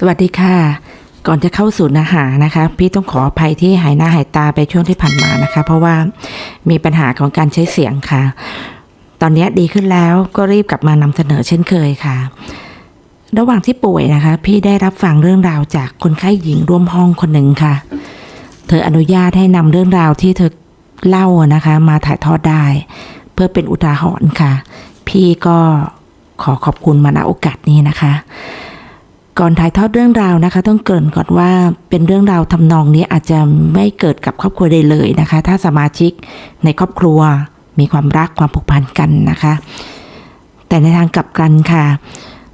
สวัสดีค่ะ ก่อนจะเข้าสู่เนื้อหานะคะ พี่ต้องขออภัยที่หายหน้าหายตาไปช่วงที่ผ่านมานะคะ เพราะว่ามีปัญหาของการใช้เสียงค่ะ ตอนนี้ดีขึ้นแล้วก็รีบกลับมานำเสนอเช่นเคยค่ะ ระหว่างที่ป่วยนะคะ พี่ได้รับฟังเรื่องราวจากคนไข้หญิงร่วมห้องคนหนึ่งค่ะ เธออนุญาตให้นำเรื่องราวที่เธอเล่านะคะ มาถ่ายทอดได้ เพื่อเป็นอุทาหรณ์ค่ะ พี่ก็ขอขอบคุณมาณโอกาสนี้นะคะ ก่อนถ่ายทอดเรื่องราวนะคะ ต้องเกริ่นก่อนว่าเป็นเรื่องราวทำนองนี้อาจจะไม่เกิดกับครอบครัวใดเลยนะคะ ถ้าสมาชิกในครอบครัวมีความรักความผูกพันกันนะคะ แต่ในทางกลับกันค่ะ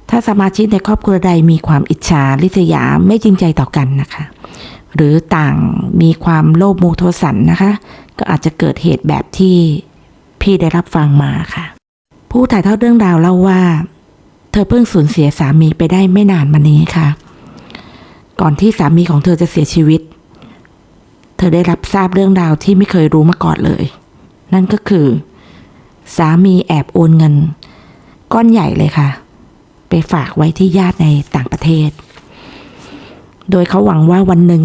ถ้าสมาชิกในครอบครัวใดมีความอิจฉาริษยาไม่จริงใจต่อกันนะคะ หรือต่างมีความโลภโมโทสันนะคะ ก็อาจจะเกิดเหตุแบบที่พี่ได้รับฟังมาค่ะ ผู้ถ่ายทอดเรื่องราวเล่าว่า เธอเพิ่งสูญเสียสามีไปได้ไม่นานมานี้ค่ะ ก่อนที่สามีของเธอจะเสียชีวิต เธอได้รับทราบเรื่องราวที่ไม่เคยรู้มาก่อนเลย นั่นก็คือ สามีแอบโอนเงิน ก้อนใหญ่เลยค่ะ ไปฝากไว้ที่ญาติในต่างประเทศ โดยเขาหวังว่าวันหนึ่ง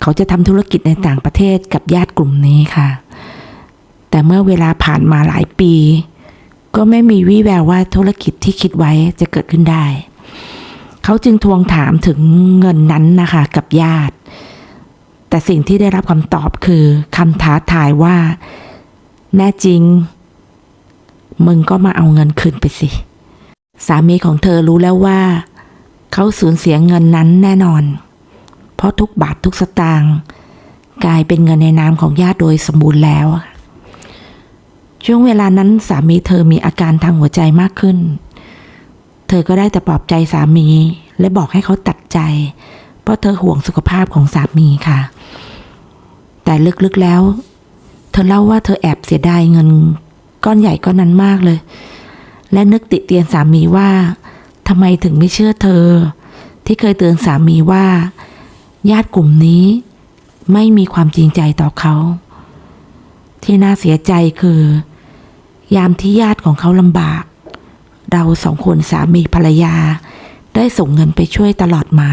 เขาจะทำธุรกิจในต่างประเทศกับญาติกลุ่มนี้ค่ะ แต่เมื่อเวลาผ่านมาหลายปี ก็ไม่มีวี่แววว่าธุรกิจที่คิดไว้จะเกิดขึ้นได้ เขาจึงทวงถามถึงเงินนั้นนะคะกับญาติ แต่สิ่งที่ได้รับคำตอบคือคำท้าทายว่า แน่จริง มึงก็มาเอาเงินคืนไปสิ สามีของเธอรู้แล้วว่า เขาสูญเสียเงินนั้นแน่นอน เพราะทุกบาททุกสตางค์กลายเป็นเงินในนามของญาติโดยสมบูรณ์แล้ว ช่วงเวลานั้นสามีเธอมีอาการทางหัวใจมากขึ้น เธอก็ได้แต่ปลอบใจสามีและบอกให้เขาตัดใจ เพราะเธอห่วงสุขภาพของสามีค่ะ แต่ลึกๆแล้ว เธอเล่าว่าเธอแอบเสียดายเงิน ก้อนใหญ่ก้อนนั้นมากเลย และนึกติเตียนสามีว่าทำไมถึงไม่เชื่อเธอ ที่เคยเตือนสามีว่า ญาติกลุ่มนี้ ไม่มีความจริงใจต่อเขา ที่น่าเสียใจคือ ยามที่ญาติของเขาลำบาก เราสองคนสามีภรรยา ได้ส่งเงินไปช่วยตลอดมา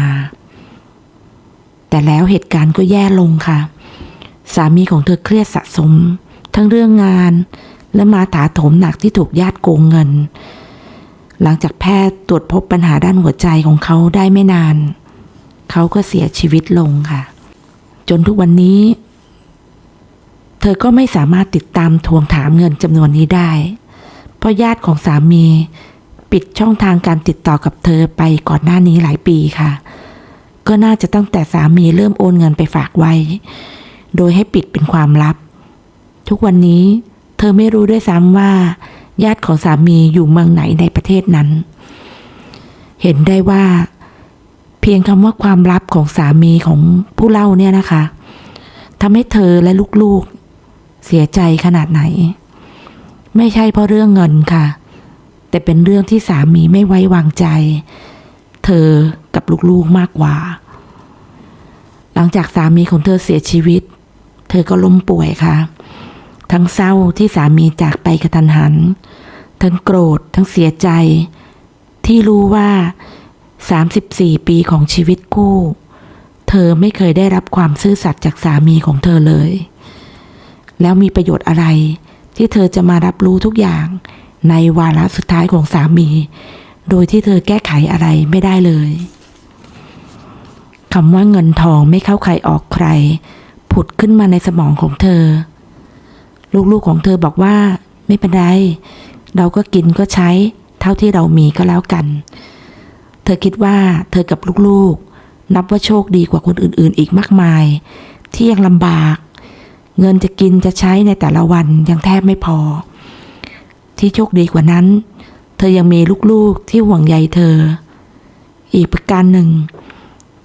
แต่แล้วเหตุการณ์ก็แย่ลงค่ะ สามีของเธอเครียดสะสม ทั้งเรื่องงาน และมาถาโถมหนักที่ถูกญาติโกงเงิน หลังจากแพทย์ตรวจพบปัญหาด้านหัวใจของเขาได้ไม่นาน เขาก็เสียชีวิตลงค่ะ จนทุกวันนี้ เธอก็ไม่สามารถติดตามทวงถามเงินจำนวนนี้ได้ เพราะญาติของสามีปิดช่องทางการติดต่อกับเธอไปก่อนหน้านี้หลายปีค่ะ ก็น่าจะตั้งแต่สามีเริ่มโอนเงินไปฝากไว้ โดยให้ปิดเป็นความลับ ทุกวันนี้เธอไม่รู้ด้วยซ้ำว่า ญาติของสามีอยู่เมืองไหนในประเทศนั้น เห็นได้ว่า เพียงคำว่าความลับของสามีของผู้เล่าเนี่ยนะคะทำให้เธอและลูกๆ เสียใจขนาดไหน ไม่ใช่เพราะเรื่องเงินค่ะ แต่เป็นเรื่องที่สามีไม่ไว้วางใจ เธอกับลูกๆมากกว่า หลังจากสามีของเธอเสียชีวิต เธอก็ล้มป่วยค่ะ ทั้งเศร้าที่สามีจากไปกระทันหัน ทั้งโกรธทั้งเสียใจ ที่รู้ว่า 34 ปีของชีวิตคู่ เธอไม่เคยได้รับความซื่อสัตย์จากสามีของเธอเลย แล้วมีประโยชน์อะไร ที่เธอจะมารับรู้ทุกอย่าง ในวาระสุดท้ายของสามี โดยที่เธอแก้ไขอะไรไม่ได้เลยคำว่าเงินทองไม่เข้าใครออกใคร ผุดขึ้นมาในสมองของเธอ ลูกๆของเธอบอกว่า ไม่เป็นไร เราก็กินก็ใช้ เท่าที่เรามีก็แล้วกัน เธอคิดว่าเธอกับลูกๆ นับว่าโชคดีกว่าคนอื่นๆ อีกมากมาย ที่ยังลำบาก เงินจะกินจะใช้ในแต่ละวันยังแทบไม่พอ ที่โชคดีกว่านั้น เธอยังมีลูกๆที่ห่วงใยเธอ อีกประการหนึ่ง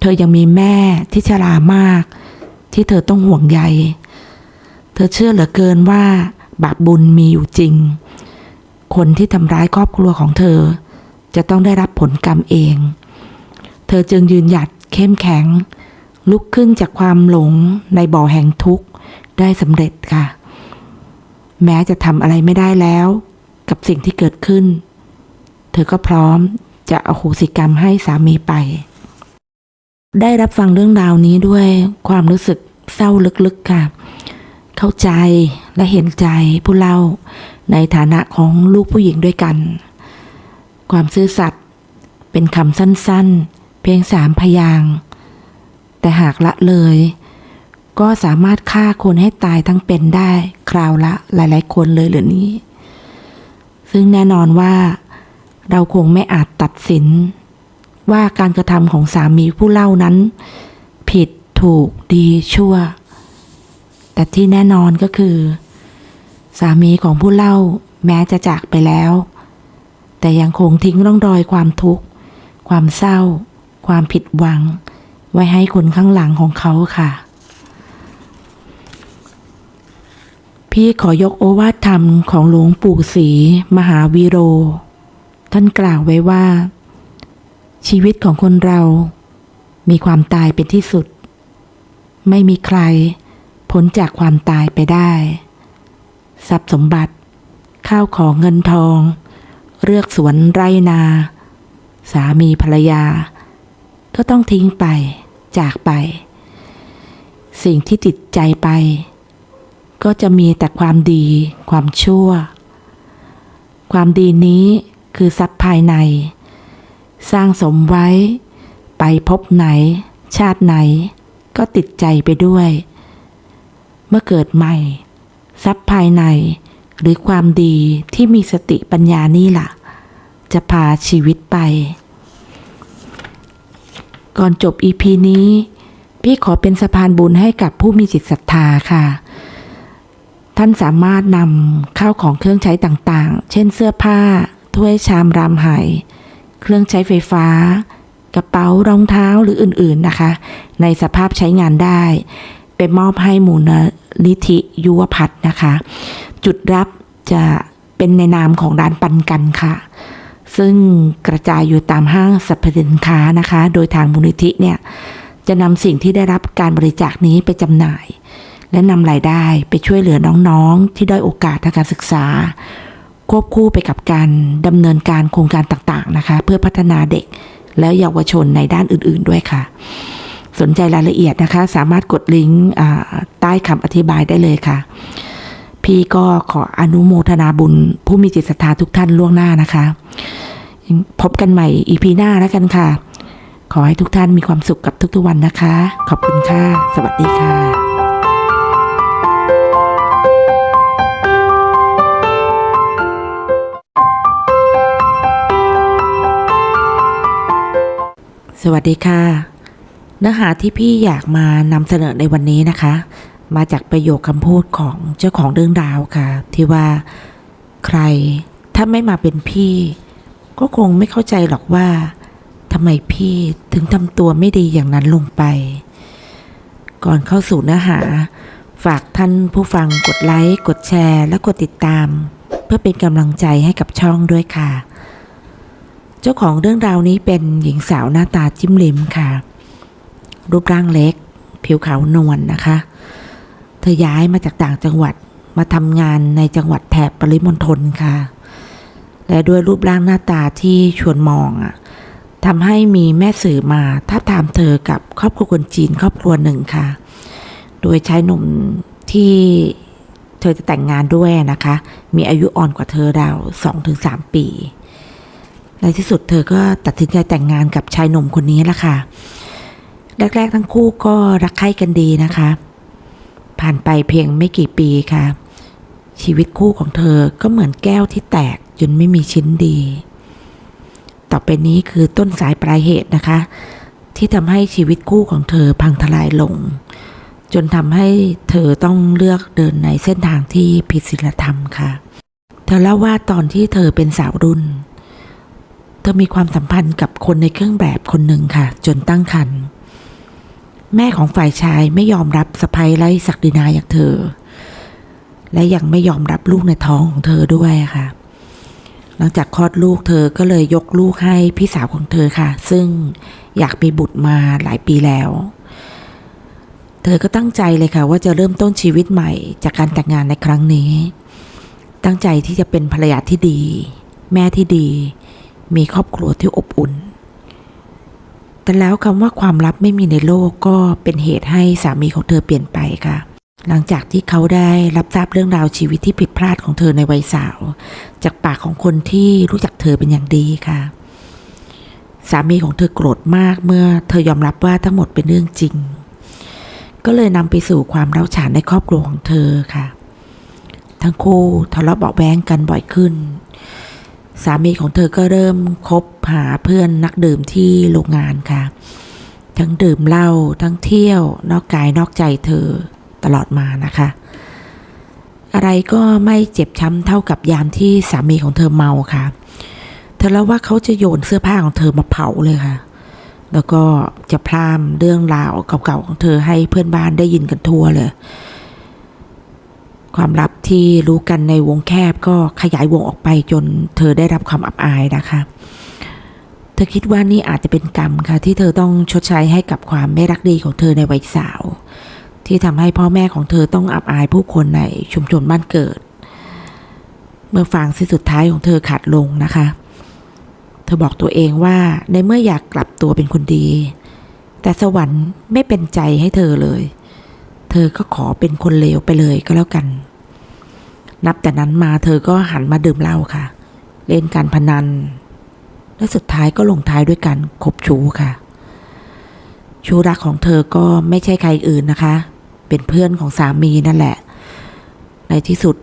เธอยังมีแม่ที่ชรามาก ที่เธอต้องห่วงใย เธอเชื่อเหลือเกินว่าบาปบุญมีอยู่จริง คนที่ทำร้ายครอบครัวของเธอ จะต้องได้รับผลกรรมเอง เธอจึงยืนหยัดเข้มแข็ง ลุกขึ้นจากความหลงในบ่อแห่งทุกข์ ได้สำเร็จค่ะ แม้จะทำอะไรไม่ได้แล้ว กับสิ่งที่เกิดขึ้น เธอก็พร้อมจะอโหสิกรรมให้สามีไป ได้รับฟังเรื่องราวนี้ด้วยความรู้สึกเศร้าลึกๆค่ะ เข้าใจและเห็นใจผู้เล่าในฐานะของลูกผู้หญิงด้วยกัน ความซื่อสัตย์เป็นคำสั้นๆ เพียงสามพยาง แต่หากละเลย ก็สามารถฆ่าคนให้ตายทั้งเป็นได้ คราวละหลาย ๆ คนเลยเหรือนี้ ซึ่งแน่นอนว่าเราคงไม่อาจตัดสิน ว่าการกระทำของสามีผู้เล่านั้น ผิดถูกดีชั่ว แต่ที่แน่นอนก็คือ สามีของผู้เล่าแม้จะจากไปแล้ว แต่ยังคงทิ้งร่องรอยความทุกข์ ความเศร้า ความผิดหวัง ไว้ให้คนข้างหลังของเขาค่ะ พี่ขอยกโอวาทธรรมของหลวงปู่ศรีมหาวีโร ท่านกล่าวไว้ว่า ชีวิตของคนเรา มีความตายเป็นที่สุด ไม่มีใครพ้นจากความตายไปได้ ทรัพย์สมบัติ ข้าวของเงินทอง เลือกสวนไรนา สามีภรรยา ก็ต้องทิ้งไปจากไป สิ่งที่ติดใจไป ก็จะมีแต่ความดี ความชั่ว ความดีนี้คือทรัพย์ภายใน สร้างสมไว้ ไปพบไหน ชาติไหน ก็ติดใจไปด้วย เมื่อเกิดใหม่ ทรัพย์ภายใน หรือความดีที่มีสติปัญญานี่ล่ะ จะพาชีวิตไป ก่อนจบอีพีนี้ พี่ขอเป็นสะพานบุญให้กับผู้มีจิตศรัทธาค่ะ ท่านสามารถนำข้าวของเครื่องใช้ต่างๆ เช่นเสื้อผ้า ถ้วยชามรามไหเครื่องใช้ไฟฟ้า กระเป๋ารองเท้าหรืออื่นๆนะคะ ในสภาพใช้งานได้ ไปมอบให้มูลนิธิยุวพัฒน์นะคะ จุดรับจะเป็นในนามของร้านปันกันค่ะ ซึ่งกระจายอยู่ตามห้างสรรพสินค้านะคะ โดยทางมูลนิธิเนี่ยจะนำสิ่งที่ได้รับการบริจาคนี้ไปจำหน่าย และนำรายได้ไปช่วยเหลือน้องๆ ที่ได้อยโอกาสทางการศึกษา ควบคู่ไปกับการดำเนินการโครงการต่างๆนะคะ เพื่อพัฒนาเด็กและเยาวชนในด้านอื่นๆด้วยค่ะ สนใจรายละเอียดนะคะ สามารถกดลิงก์ใต้คำอธิบายได้เลยค่ะ พี่ก็ขออนุโมทนาบุญ ผู้มีจิตศรัทธาทุกท่านล่วงหน้านะคะ พบกันใหม่อีพีหน้าแล้วกันค่ะ ขอให้ทุกท่านมีความสุขกับทุกๆวันนะคะ ขอบคุณค่ะ สวัสดีค่ะ สวัสดีค่ะ เนื้อหาที่พี่อยากมานำเสนอในวันนี้นะคะ มาจากประโยคคำพูดของเจ้าของเรื่องราวค่ะ ที่ว่าใครถ้าไม่มาเป็นพี่ ก็คงไม่เข้าใจหรอกว่าทำไมพี่ถึงทำตัวไม่ดีอย่างนั้นลงไป ก่อนเข้าสู่เนื้อหา ฝากท่านผู้ฟังกดไลค์ กดแชร์ และกดติดตาม เพื่อเป็นกำลังใจให้กับช่องด้วยค่ะ เจ้าของเรื่องราวนี้เป็นหญิงสาวหน้าตาจิ้มลิมค่ะ รูปร่างเล็ก ผิวขาวนวลนนะคะ เธอย้ายมาจากต่างจังหวัดมาทำงานในจังหวัดแถบปริมณฑลค่ะ และด้วยรูปร่างหน้าตาที่ชวนมองอะทำให้มีแม่สื่อมาท้าบทามเธอกับครอบครัวคนจีนครอบครัวหนึ่งค่ะ โดยชายหนุ่มที่เธอจะแต่งงานด้วยนะคะ มีอายุอ่อนกว่าเธอราวสองถึงสามปี ในที่สุดเธอก็ตัดสินใจแต่งงานกับชายหนุ่มคนนี้ละค่ะ แรก ๆ ทั้งคู่ก็รักใคร่กันดีนะคะ ผ่านไปเพียงไม่กี่ปีค่ะ ชีวิตคู่ของเธอก็เหมือนแก้วที่แตกจนไม่มีชิ้นดี ต่อไปนี้คือต้นสายปลายเหตุนะคะ ที่ทำให้ชีวิตคู่ของเธอพังทลายลง จนทำให้เธอต้องเลือกเดินในเส้นทางที่ผิดศีลธรรมค่ะ เธอเล่าว่าตอนที่เธอเป็นสาวรุ่น เธอมีความสัมพันธ์กับคนในเครื่องแบบคนหนึ่งค่ะ จนตั้งครรภ์แม่ของฝ่ายชายไม่ยอมรับสะพ้ยไล่ศักดินาอย่างเธอ และยังไม่ยอมรับลูกในท้องของเธอด้วยค่ะ หลังจากคลอดลูกเธอก็เลยยกลูกให้พี่สาวของเธอค่ะ ซึ่งอยากมีบุตรมาหลายปีแล้ว เธอก็ตั้งใจเลยค่ะ ว่าจะเริ่มต้นชีวิตใหม่ จากการแต่งงานในครั้งนี้ ตั้งใจที่จะเป็นภรรยาที่ดี แม่ที่ดี มีครอบครัวที่อบอุ่น แต่แล้วคำว่าความลับไม่มีในโลกก็เป็นเหตุให้สามีของเธอเปลี่ยนไปค่ะ หลังจากที่เขาได้รับทราบเรื่องราวชีวิตที่ผิดพลาดของเธอในวัยสาว จากปากของคนที่รู้จักเธอเป็นอย่างดีค่ะ สามีของเธอโกรธมากเมื่อเธอยอมรับว่าทั้งหมดเป็นเรื่องจริง ก็เลยนำไปสู่ความเร้าฉานในครอบครัวของเธอค่ะ ทั้งคู่ทะเลาะเบาะแว้งกันบ่อยขึ้น สามีของเธอก็เริ่มคบหาเพื่อนนักดื่มที่โรงงานค่ะ ทั้งดื่มเหล้าทั้งเที่ยวนอกกายนอกใจเธอตลอดมานะคะ อะไรก็ไม่เจ็บช้ำเท่ากับยามที่สามีของเธอเมาค่ะ เธอเล่าว่าเขาจะโยนเสื้อผ้าของเธอมาเผาเลยค่ะ แล้วก็จะพรามเรื่องราวเก่าๆของเธอให้เพื่อนบ้านได้ยินกันทั่วเลย ความลับที่รู้กันในวงแคบก็ขยายวงออกไปจนเธอได้รับความอับอายนะคะ เธอคิดว่านี่อาจจะเป็นกรรมค่ะ ที่เธอต้องชดใช้ให้กับความไม่รักดีของเธอในวัยสาว ที่ทำให้พ่อแม่ของเธอต้องอับอายผู้คนในชุมชนบ้านเกิด เมื่อฟางสิ้นสุดท้ายของเธอขาดลงนะคะ เธอบอกตัวเองว่าในเมื่ออยากกลับตัวเป็นคนดี แต่สวรรค์ไม่เป็นใจให้เธอเลย เธอก็ขอเป็นคนเลวไปเลยก็แล้วกัน นับแต่นั้นมาเธอก็หันมาดื่มเหล้าค่ะ เล่นการพนัน และสุดท้ายก็ลงท้ายด้วยการคบชู้ค่ะ ชู้รักของเธอก็ไม่ใช่ใครอื่นนะคะ เป็นเพื่อนของสามีนั่นแหละ ในที่สุด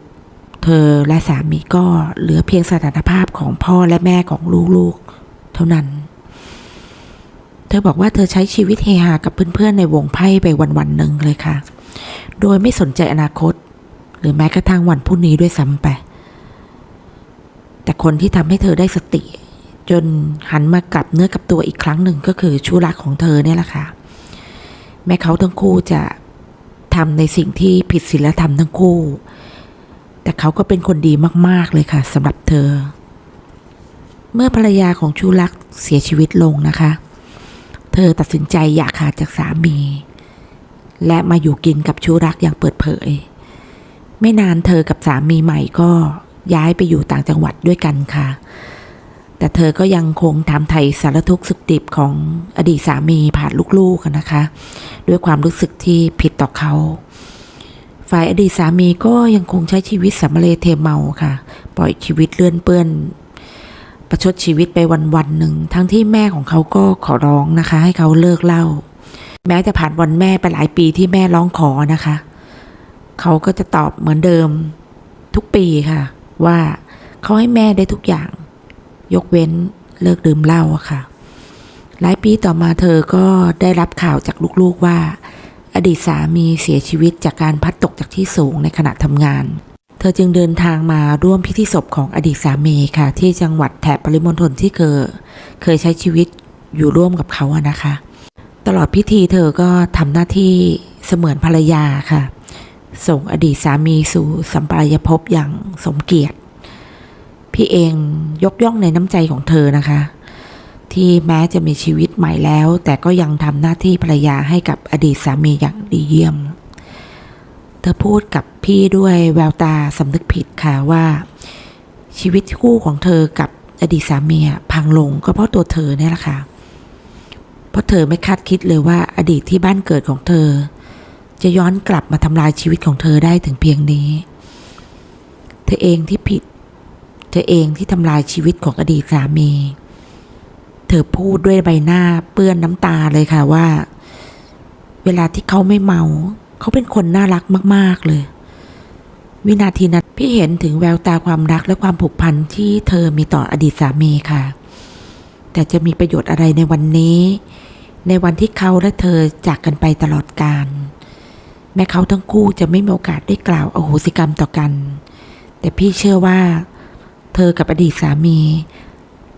เธอและสามีก็เหลือเพียงสถานภาพของพ่อและแม่ของลูกๆ เท่านั้น เธอบอกว่าเธอใช้ชีวิตเฮฮากับเพื่อนๆในวงไพ่ไปวันๆหนึ่งเลยค่ะ โดยไม่สนใจอนาคต หรือแม้กระทั่งวันพรุ่งนี้ด้วยซ้ำไป แต่คนที่ทำให้เธอได้สติ จนหันมากลับเนื้อกลับตัวอีกครั้งหนึ่งก็คือชู้รักของเธอเนี่ยแหละค่ะ แม้เขาทั้งคู่จะทำในสิ่งที่ผิดศีลธรรมทั้งคู่ แต่เขาก็เป็นคนดีมาก ๆ เลยค่ะสำหรับเธอ เมื่อภรรยาของชูรักเสียชีวิตลงนะคะ เธอตัดสินใจอยากขาดจากสามี และมาอยู่กินกับชู้รักอย่างเปิดเผย ไม่นานเธอกับสามีใหม่ก็ย้ายไปอยู่ต่างจังหวัดด้วยกันค่ะ แต่เธอก็ยังคงถามไทยสารทุกข์สุขดิบของอดีตสามีผ่านลูกๆนะคะ ด้วยความรู้สึกที่ผิดต่อเขา ฝ่ายอดีตสามีก็ยังคงใช้ชีวิตสัมมาเลเทเมาค่ะ ปล่อยชีวิตเลื่อนเปื้อนประชดชีวิตไปวันวันๆหนึ่งทั้งที่แม่ของเขาก็ขอร้องนะคะ ให้เขาเลิกเหล้า แม้จะผ่านวันแม่ไปหลายปีที่แม่ร้องขอนะคะ เขาก็จะตอบเหมือนเดิมทุกปีค่ะ ว่าเขาให้แม่ได้ทุกอย่าง ยกเว้นเลิกดื่มเหล้าค่ะ หลายปีต่อมาเธอก็ได้รับข่าวจากลูกๆว่า อดีตสามีเสียชีวิตจากการพัดตกจากที่สูงในขณะทำงาน เธอจึงเดินทางมาร่วมพิธีศพของอดีตสามีค่ะ ที่จังหวัดแถบปริมณฑลที่เคยเคยใช้ชีวิตอยู่ร่วมกับเขาอะนะคะ ตลอดพิธีเธอก็ทำหน้าที่เสมือนภรรยาค่ะ ส่งอดีตสามีสู่สัมปรายภพอย่างสมเกียรติ พี่เองยกย่องในน้ำใจของเธอนะคะ ที่แม้จะมีชีวิตใหม่แล้ว แต่ก็ยังทำหน้าที่ภรรยาให้กับอดีตสามีอย่างดีเยี่ยม เธอพูดกับพี่ด้วยแววตาสำนึกผิดค่ะว่า ชีวิตคู่ของเธอกับอดีตสามีพังลงก็เพราะตัวเธอเนี่ยแหละค่ะ ราะเธอไม่คาดคิดเลยว่าอดีตที่บ้านเกิดของเธอ จะย้อนกลับมาทำลายชีวิตของเธอได้ถึงเพียงนี้ เธอเองที่ผิด เธอเองที่ทำลายชีวิตของอดีตสามี เธอพูดด้วยใบหน้าเปื้อนน้ำตาเลยค่ะว่า เวลาที่เขาไม่เมา เขาเป็นคนน่ารักมาก ๆเลย วินาทีนั้นพี่เห็นถึงแววตาความรักและความผูกพันที่เธอมีต่ออดีตสามีค่ะ แต่จะมีประโยชน์อะไรในวันนี้ ในวันที่เขาและเธอจากกันไปตลอดกาลแม้เขาทั้งคู่จะไม่มีโอกาสได้กล่าวอโหสิกรรมต่อกัน แต่พี่เชื่อว่า เธอกับอดีตสามี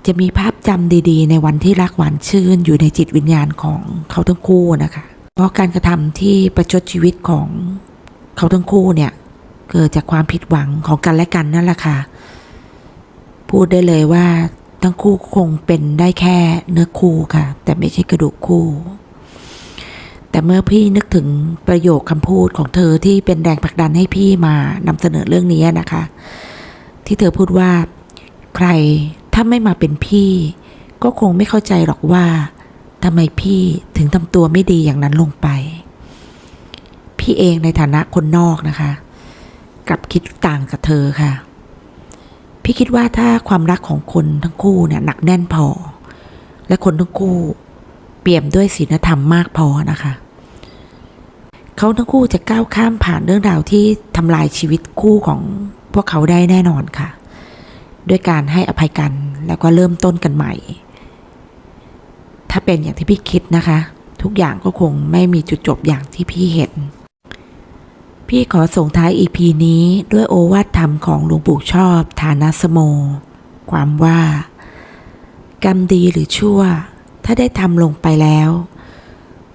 จะมีภาพจำดีๆ ในวันที่รักหวานชื่นอยู่ในจิตวิญญาณของเขาทั้งคู่นะคะ เพราะการกระทำที่ประชดชีวิตของเขาทั้งคู่เนี่ยเกิดจากความผิดหวังของกันและกันนั่นแหละค่ะ พูดได้เลยว่า ทั้งคู่คงเป็นได้แค่เนื้อคู่ค่ะ แต่ไม่ใช่กระดูกคู่ แต่เมื่อพี่นึกถึงประโยคคำพูดของเธอที่เป็นแรงผลักดันให้พี่มานำเสนอเรื่องนี้นะคะ ที่เธอพูดว่า ใครถ้าไม่มาเป็นพี่ ก็คงไม่เข้าใจหรอกว่าทำไมพี่ถึงทำตัวไม่ดีอย่างนั้นลงไป พี่เองในฐานะคนนอกนะคะ กลับคิดต่างกับเธอค่ะ พี่คิดว่าถ้าความรักของคนทั้งคู่เนี่ยหนักแน่นพอ และคนทั้งคู่ เปี่ยมด้วยศีลธรรมมากพอนะคะเขาทั้งคู่จะก้าวข้ามผ่านเรื่องราวที่ทำลายชีวิตคู่ของพวกเขาได้แน่นอนค่ะ ด้วยการให้อภัยกันแล้วก็เริ่มต้นกันใหม่ ถ้าเป็นอย่างที่พี่คิดนะคะ ทุกอย่างก็คงไม่มีจุดจบอย่างที่พี่เห็น พี่ขอส่งท้าย EP นี้ด้วยโอวาทธรรมของหลวงปู่ชอบฐานาสโม ความว่า กรรมดีหรือชั่ว ถ้าได้ทำลงไปแล้ว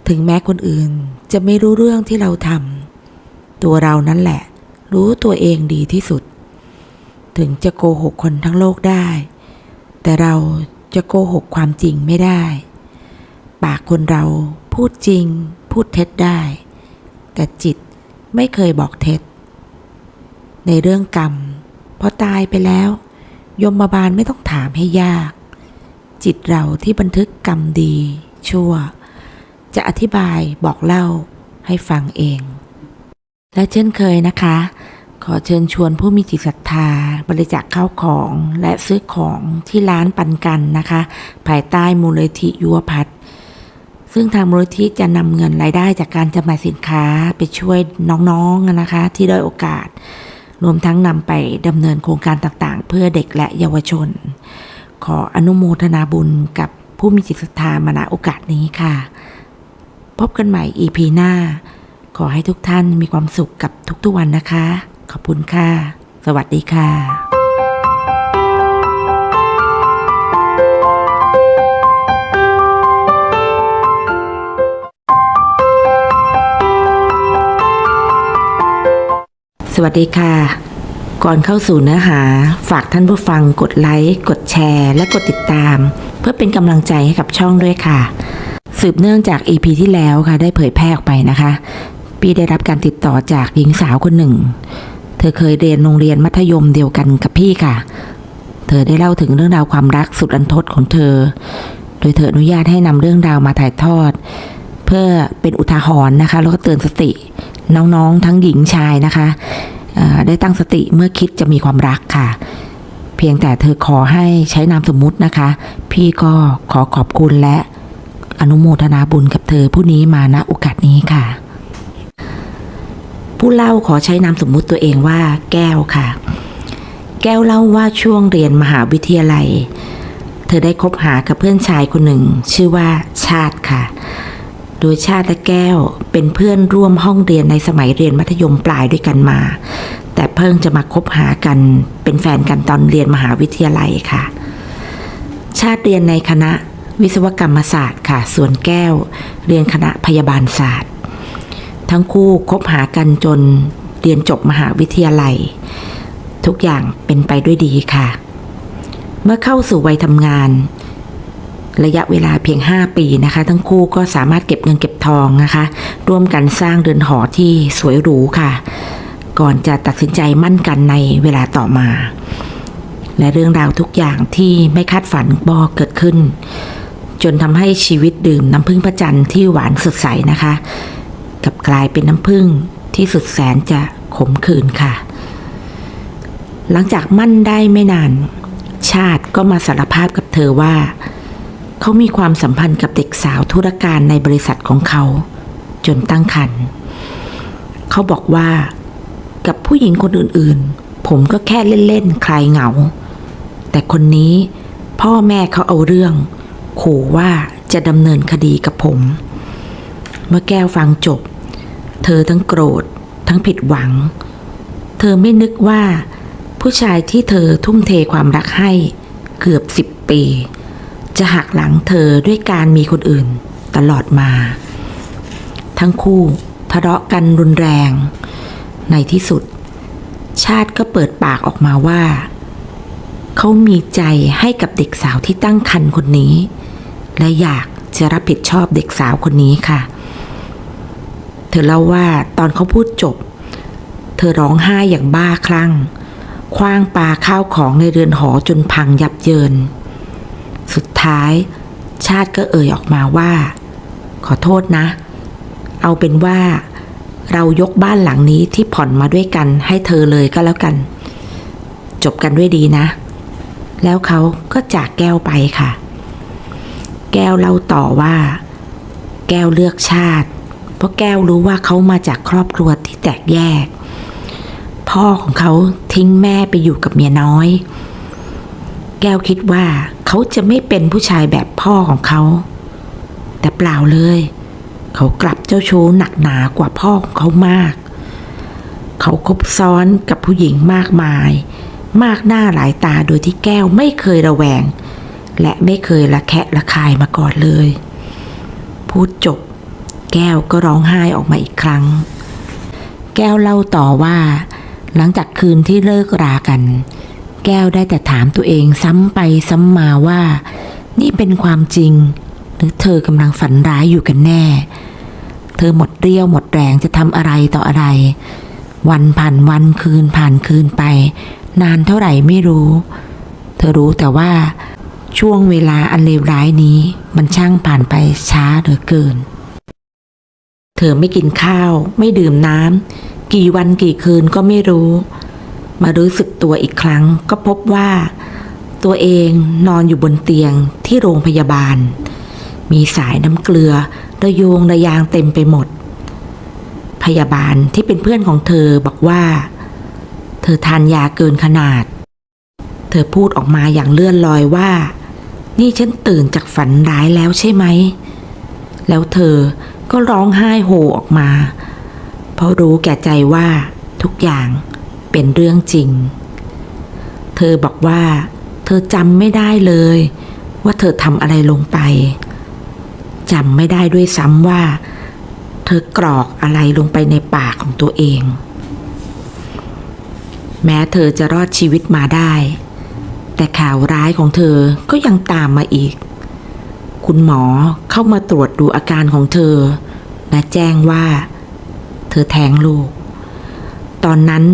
ถึงแม้คนอื่นจะไม่รู้เรื่องที่เราทำตัวเรานั่นแหละ รู้ตัวเองดีที่สุด ถึงจะโกหกคนทั้งโลกได้ แต่เราจะโกหกความจริงไม่ได้ ปากคนเราพูดจริง พูดเท็จได้ แต่จิต ไม่เคยบอกเท็จ ในเรื่องกรรมพอตายไปแล้ว ยมบาลไม่ต้องถามให้ยาก จิตเราที่บันทึกกรรมดี ชั่ว จะอธิบายบอกเล่าให้ฟังเอง และเช่นเคยนะคะ ขอเชิญชวนผู้มีจิตศรัทธา บริจาคข้าวของและซื้อของที่ร้านปันกันนะคะ ภายใต้มูลนิธิยุวพัฒน ซึ่งทางมูลนิธิจะนำเงินรายได้จากการจำหน่ายสินค้าไปช่วยน้องๆนะคะ ที่ได้โอกาส รวมทั้งนำไปดำเนินโครงการต่างๆ เพื่อเด็กและเยาวชน ขออนุโมทนาบุญกับผู้มีจิตศรัทธามาณโอกาสนี้ค่ะ พบกันใหม่ EP หน้า ขอให้ทุกท่านมีความสุขกับทุกๆวันนะคะ ขอบคุณค่ะ สวัสดีค่ะ สวัสดีค่ะ ก่อนเข้าสู่เนื้อหา ฝากท่านผู้ฟังกดไลค์กดแชร์ และกดติดตาม เพื่อเป็นกำลังใจให้กับช่องด้วยค่ะ สืบเนื่องจาก EP ที่แล้วค่ะ ได้เผยแพร่ออกไปนะคะปีได้รับการติดต่อจากหญิงสาวคนหนึ่ง เธอเคยเรียนโรงเรียนมัธยมเดียวกันกับพี่ค่ะ เธอได้เล่าถึงเรื่องราวความรักสุดอันทดของเธอ โดยเธออนุญาตให้นำเรื่องราวมาถ่ายทอด เพื่อเป็นอุทาหรณ์นะคะ แล้วก็เตือนสติ น้องๆ ทั้งหญิงชายนะคะได้ตั้งสติเมื่อคิดจะมีความรักค่ะ เพียงแต่เธอขอให้ใช้นามสมมุตินะคะ พี่ก็ขอขอบคุณและอนุโมทนาบุญกับเธอผู้นี้มาณโอกาสนี้ค่ะ ผู้เล่าขอใช้นามสมมุติตัวเองว่าแก้วค่ะ แก้วเล่าว่าช่วงเรียนมหาวิทยาลัย เธอได้คบหากับเพื่อนชายคนหนึ่ง ชื่อว่าชาติค่ะ โดยชาติและแก้วเป็นเพื่อนร่วมห้องเรียนในสมัยเรียนมัธยมปลายด้วยกันมา แต่เพิ่งจะมาคบหากันเป็นแฟนกันตอนเรียนมหาวิทยาลัยค่ะ ชาติเรียนในคณะวิศวกรรมศาสตร์ค่ะ ส่วนแก้ว เรียนคณะพยาบาลศาสตร์ ทั้งคู่คบหากันจนเรียนจบมหาวิทยาลัย ทุกอย่างเป็นไปด้วยดีค่ะ เมื่อเข้าสู่วัยทำงาน ระยะเวลาเพียง 5 ปีนะคะ ทั้งคู่ก็สามารถเก็บเงินเก็บทองนะคะ ร่วมกันสร้างเรือนหอที่สวยหรูค่ะ ก่อนจะตัดสินใจมั่นกันในเวลาต่อมา และเรื่องราวทุกอย่างที่ไม่คาดฝันบอเกิดขึ้น จนทำให้ชีวิตดื่มน้ำพึ่งพระจันทร์ที่หวานสดใสนะคะ กับกลายเป็นน้ำพึ่งที่สุดแสนจะขมขื่นค่ะ หลังจากมั่นได้ไม่นาน ชาติก็มาสารภาพกับเธอว่า เขามีความสัมพันธ์กับเด็กสาวธุรการในบริษัทของเขา จนตั้งครรภ์เขาบอกว่า กับผู้หญิงคนอื่นๆ ผมก็แค่เล่นๆ คลายเหงา แต่คนนี้พ่อแม่เขาเอาเรื่อง ขู่ว่าจะดำเนินคดีกับผม เมื่อแก้วฟังจบ เธอทั้งโกรธ ทั้งผิดหวัง เธอไม่นึกว่า ผู้ชายที่เธอทุ่มเทความรักให้เกือบสิบปี จะหักหลังเธอด้วยการมีคนอื่นตลอดมา ทั้งคู่ทะเลาะกันรุนแรง ในที่สุด ชาติก็เปิดปากออกมาว่า เขามีใจให้กับเด็กสาวที่ตั้งครรภ์คนนี้ และอยากจะรับผิดชอบเด็กสาวคนนี้ค่ะ เธอเล่าว่าตอนเขาพูดจบ เธอร้องไห้อย่างบ้าคลั่งคว้างปาข้าวของในเรือนหอจนพังยับเยิน ท้าย ชาติก็เอ่ยออกมาว่า ขอโทษนะ เอาเป็นว่า เรายกบ้านหลังนี้ที่ผ่อนมาด้วยกันให้เธอเลยก็แล้วกัน จบกันด้วยดีนะ แล้วเขาก็จากแก้วไปค่ะ แก้วเล่าต่อว่า แก้วเลือกชาติ เพราะแก้วรู้ว่าเขามาจากครอบครัวที่แตกแยก พ่อของเขาทิ้งแม่ไปอยู่กับเมียน้อย แก้วคิดว่าเขาจะไม่เป็นผู้ชายแบบพ่อของเขา แต่เปล่าเลย เขากลับเจ้าชู้หนักหนากว่าพ่อของเขามาก เขาคบซ้อนกับผู้หญิงมากมาย มากหน้าหลายตาโดยที่แก้วไม่เคยระแวง และไม่เคยละแคะละคายมาก่อนเลย พูดจบ แก้วก็ร้องไห้ออกมาอีกครั้ง แก้วเล่าต่อว่า หลังจากคืนที่เลิกรากัน แก้วได้แต่ถามตัวเองซ้ำไปซ้ำมาว่า นี่เป็นความจริง หรือเธอกำลังฝันร้ายอยู่กันแน่ เธอหมดเรี่ยวหมดแรงจะทำอะไรต่ออะไร วันผ่านวันคืนผ่านคืนไป นานเท่าไหร่ไม่รู้ เธอรู้แต่ว่าช่วงเวลาอันเลวร้ายนี้มันช่างผ่านไปช้าเหลือเกิน เธอไม่กินข้าว ไม่ดื่มน้ำกี่วันกี่คืนก็ไม่รู้ มารู้สึกตัวอีกครั้งก็พบว่า ตัวเองนอนอยู่บนเตียงที่โรงพยาบาล มีสายน้ำเกลือระโยงระยางเต็มไปหมด พยาบาลที่เป็นเพื่อนของเธอบอกว่า เธอทานยาเกินขนาด เธอพูดออกมาอย่างเลื่อนลอยว่า นี่ฉันตื่นจากฝันร้ายแล้วใช่ไหม แล้วเธอก็ร้องไห้โฮออกมา เพราะรู้แก่ใจว่าทุกอย่าง เป็นเรื่องจริง เธอบอกว่า เธอจำไม่ได้เลย ว่าเธอทำอะไรลงไปจำไม่ได้ด้วยซ้ำว่า เธอกรอกอะไรลงไปในปากของตัวเอง แม้เธอจะรอดชีวิตมาได้ แต่ข่าวร้ายของเธอก็ยังตามมาอีก คุณหมอเข้ามาตรวจดูอาการของเธอ และแจ้งว่า เธอแท้งลูก ตอนนั้น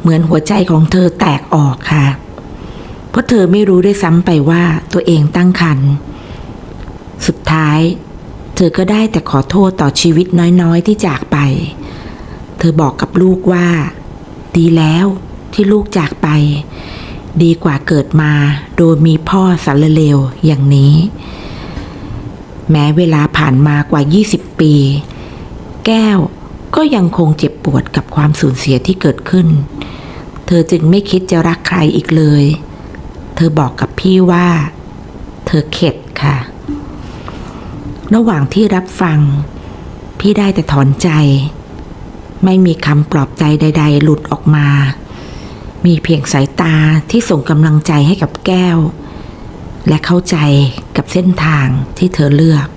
เหมือนหัวใจของเธอแตกออกค่ะ เพราะเธอไม่รู้ด้วยซ้ำไปว่าตัวเองตั้งครรภ์สุดท้าย เธอก็ได้แต่ขอโทษต่อชีวิตน้อยๆที่จากไป เธอบอกกับลูกว่า ดีแล้วที่ลูกจากไป ดีกว่าเกิดมาโดยมีพ่อสารเลวอย่างนี้ แม้เวลาผ่านมากว่า 20 ปี แก้วก็ยังคงเจ็บปวดกับความสูญเสียที่เกิดขึ้น เธอจึงไม่คิดจะรักใครอีกเลย เธอบอกกับพี่ว่า เธอเข็ดค่ะ ระหว่างที่รับฟัง พี่ได้แต่ถอนใจ ไม่มีคำปลอบใจใด ๆ หลุดออกมา มีเพียงสายตาที่ส่งกำลังใจให้กับแก้ว และเข้าใจกับเส้นทางที่เธอเลือก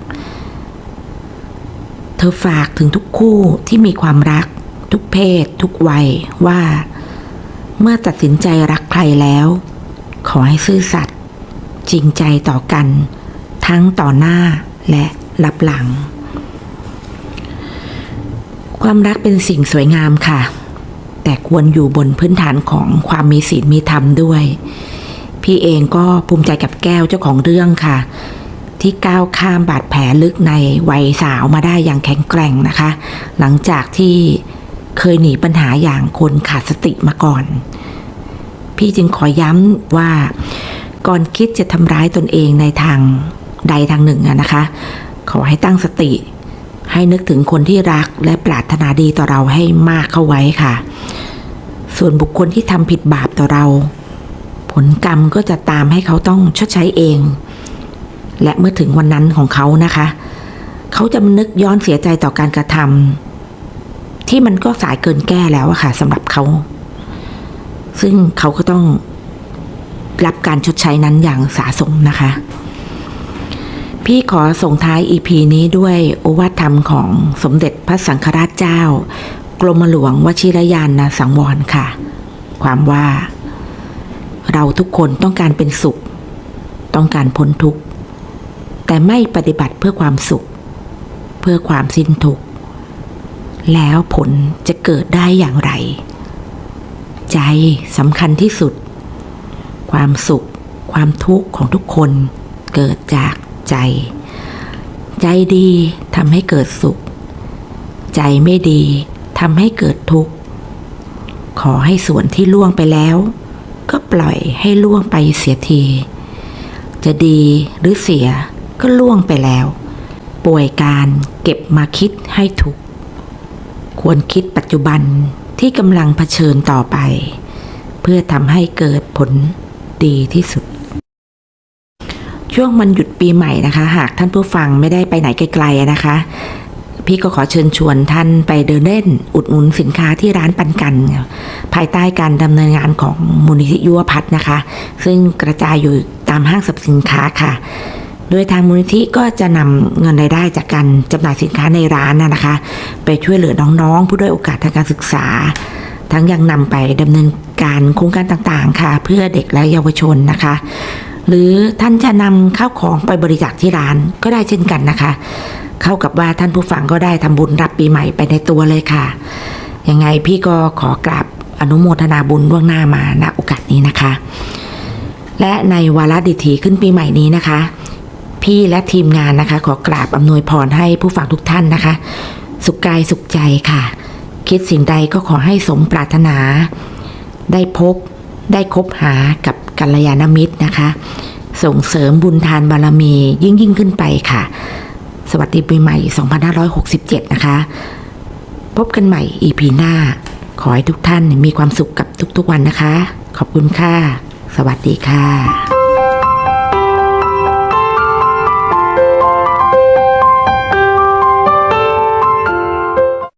เธอฝากถึงทุกคู่ที่มีความรัก ทุกเพศ ทุกวัยว่า เมื่อตัดสินใจรักใครแล้ว ขอให้ซื่อสัตย์จริงใจต่อกัน ทั้งต่อหน้าและรับหลัง ความรักเป็นสิ่งสวยงามค่ะ แต่ควรอยู่บนพื้นฐานของความมีศีลมีธรรมด้วย พี่เองก็ภูมิใจกับแก้วเจ้าของเรื่องค่ะ ที่ก้าวข้ามบาดแผลลึกในวัยสาวมาได้อย่างแข็งแกร่งนะคะ หลังจากที่ เคยหนีปัญหาอย่างคนขาดสติมาก่อน พี่จึงขอย้ำว่า ก่อนคิดจะทำร้ายตนเองในทางใดทางหนึ่งนะคะ ขอให้ตั้งสติ ให้นึกถึงคนที่รักและปรารถนาดีต่อเราให้มากเข้าไว้ค่ะ ส่วนบุคคลที่ทำผิดบาปต่อเรา ผลกรรมก็จะตามให้เขาต้องชดใช้เอง และเมื่อถึงวันนั้นของเขานะคะ เขาจะนึกย้อนเสียใจต่อการกระทำ ที่มันก็สายเกินแก้แล้วอะค่ะสำหรับเขา ซึ่งเขาก็ต้องรับการชดใช้นั้นอย่างสาสมนะคะ พี่ขอส่งท้าย EP นี้ด้วยโอวาทธรรมของสมเด็จพระสังฆราชเจ้า กรมหลวงวชิรยานนะสังวรค่ะ ความว่า เราทุกคนต้องการเป็นสุข ต้องการพ้นทุกข์ แต่ไม่ปฏิบัติเพื่อความสุข เพื่อความสิ้นทุกข์ แล้วผลจะเกิดได้อย่างไร ใจสำคัญที่สุด ความสุข ความทุกข์ของทุกคนเกิดจากใจ ใจดีทำให้เกิดสุข ใจไม่ดีทำให้เกิดทุกข์ ขอให้ส่วนที่ล่วงไปแล้ว ก็ปล่อยให้ล่วงไปเสียที จะดีหรือเสียก็ล่วงไปแล้ว ป่วยการเก็บมาคิดให้ถูกข ควรคิดปัจจุบันที่กำลังเผชิญต่อไป เพื่อทำให้เกิดผลดีที่สุด ช่วงวันหยุดปีใหม่นะคะ หากท่านผู้ฟังไม่ได้ไปไหนไกลๆนะคะ พี่ก็ขอเชิญชวนท่านไปเดินเล่น อุดหนุนสินค้าที่ร้านปันกัน ภายใต้การดำเนินงานของมูลนิธิยุวพัฒน์นะคะ ซึ่งกระจายอยู่ตามห้างสรรพสินค้าค่ะ โดยทางมูลนิธิก็จะนำเงินรายได้จากการจำหน่ายสินค้าในร้านนะคะ ไปช่วยเหลือน้องๆ ผู้ด้อยโอกาสทางการศึกษา ทั้งยังนำไปดำเนินการโครงการต่างๆ ค่ะ เพื่อเด็กและเยาวชนนะคะ หรือท่านจะนำข้าวของไปบริจาคที่ร้านก็ได้เช่นกันนะคะ เข้ากับว่าท่านผู้ฟังก็ได้ทำบุญรับปีใหม่ไปในตัวเลยค่ะ ยังไงพี่ก็ขอกราบอนุโมทนาบุญล่วงหน้ามาณโอกาสนี้นะคะ และในวาระดิถีขึ้นปีใหม่นี้นะคะ พี่และทีมงานนะคะ ขอกราบอำนวยพรให้ผู้ฟังทุกท่านนะคะ สุขกายสุขใจค่ะ คิดสิ่งใดก็ขอให้สมปรารถนา ได้พบได้คบหากับกัลยาณมิตรนะคะ ส่งเสริมบุญทานบารมียิ่งยิ่งขึ้นไปค่ะ สวัสดีปีใหม่ 2567 นะคะ พบกันใหม่ EP หน้า ขอให้ทุกท่านมีความสุขกับทุกๆวันนะคะ ขอบคุณค่ะ สวัสดีค่ะ